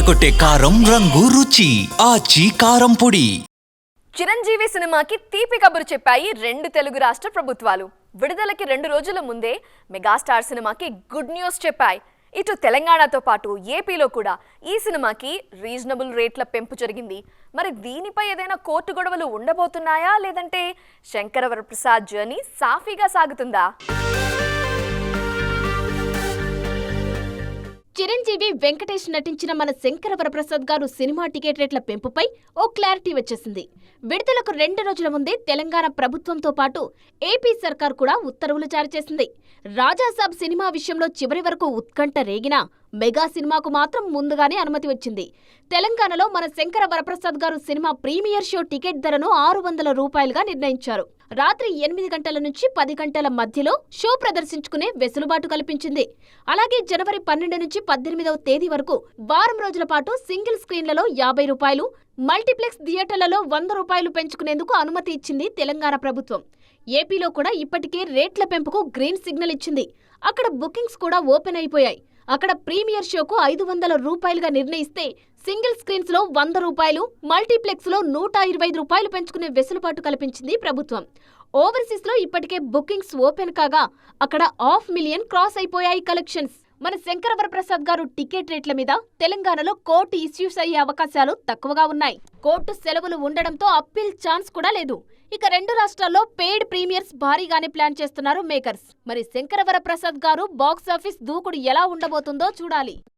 అదరగొట్టే కారం రంగు రుచి. ఆచి కారం పొడి. చిరంజీవి సినిమాకి తీపి కబురు చెప్పాయి రెండు తెలుగు రాష్ట్ర ప్రభుత్వాలు. విడుదలకి రెండు రోజుల ముందే మెగాస్టార్ సినిమాకి గుడ్ న్యూస్ చెప్పాయి. ఇటు తెలంగాణతో పాటు ఏపీలో కూడా ఈ సినిమాకి రీజనబుల్ రేట్ల పెంపు జరిగింది. మరి దీనిపై ఏదైనా కోర్టు గొడవలు ఉండబోతున్నాయా? లేదంటే శంకరవరప్రసాద్ జర్నీ సాఫీగా సాగుతుందా? చిరంజీవి వెంకటేష్ నటించిన మన శంకర వరప్రసాద్ గారు సినిమా టికెట్ రేట్ల పెంపుపై ఓ క్లారిటీ వచ్చేసింది. విడుదలకు రెండు రోజుల ముందే తెలంగాణ ప్రభుత్వంతో పాటు ఏపీ సర్కార్ కూడా ఉత్తర్వులు జారీ చేసింది. రాజాసాబ్ సినిమా విషయంలో చివరి వరకు ఉత్కంఠ రేగినా మెగా సినిమాకు మాత్రం ముందుగానే అనుమతి వచ్చింది. తెలంగాణలో మన శంకర వరప్రసాద్ గారు సినిమా ప్రీమియర్ షో టికెట్ ధరను ఆరు వందల రూపాయలుగా నిర్ణయించారు. రాత్రి ఎనిమిది గంటల నుంచి పది గంటల మధ్యలో షో ప్రదర్శించుకునే వెసులుబాటు కల్పించింది. అలాగే జనవరి పన్నెండు నుంచి పద్దెనిమిదవ తేదీ వరకు వారం రోజుల పాటు సింగిల్ స్క్రీన్లలో యాభై రూపాయలు మల్టీప్లెక్స్ థియేటర్లలో వంద రూపాయలు పెంచుకునేందుకు అనుమతి ఇచ్చింది తెలంగాణ ప్రభుత్వం. ఏపీలో కూడా ఇప్పటికే రేట్ల పెంపుకు గ్రీన్ సిగ్నల్ ఇచ్చింది. అక్కడ బుకింగ్స్ కూడా ఓపెన్ అయిపోయాయి. అక్కడ ప్రీమియర్ షోకు ఐదు వందల రూపాయలుగా నిర్ణయిస్తే సింగిల్ స్క్రీన్స్లో వంద రూపాయలు మల్టీప్లెక్స్లో నూట ఇరవై ఐదు రూపాయలు పెంచుకునే వెసులుబాటు కల్పించింది ప్రభుత్వం. ఓవర్సీస్లో ఇప్పటికే బుకింగ్స్ ఓపెన్ కాగా అక్కడ హాఫ్ మిలియన్ క్రాస్ అయిపోయాయి కలెక్షన్స్. మన శంకరవర ప్రసాద్ గారు టికెట్ రేట్ల మీద తెలంగాణలో కోర్టు ఇష్యూస్ అయ్యే అవకాశాలు తక్కువగా ఉన్నాయి. కోర్టు సెలవులు ఉండడంతో అప్పీల్ ఛాన్స్ కూడా లేదు. ఇక రెండు రాష్ట్రాల్లో పెయిడ్ ప్రీమియర్స్ భారీగానే ప్లాన్ చేస్తున్నారు మేకర్స్ మరి శంకరవర ప్రసాద్ గారు బాక్స్ ఆఫీస్ దూకుడు ఎలా ఉండబోతుందో చూడాలి.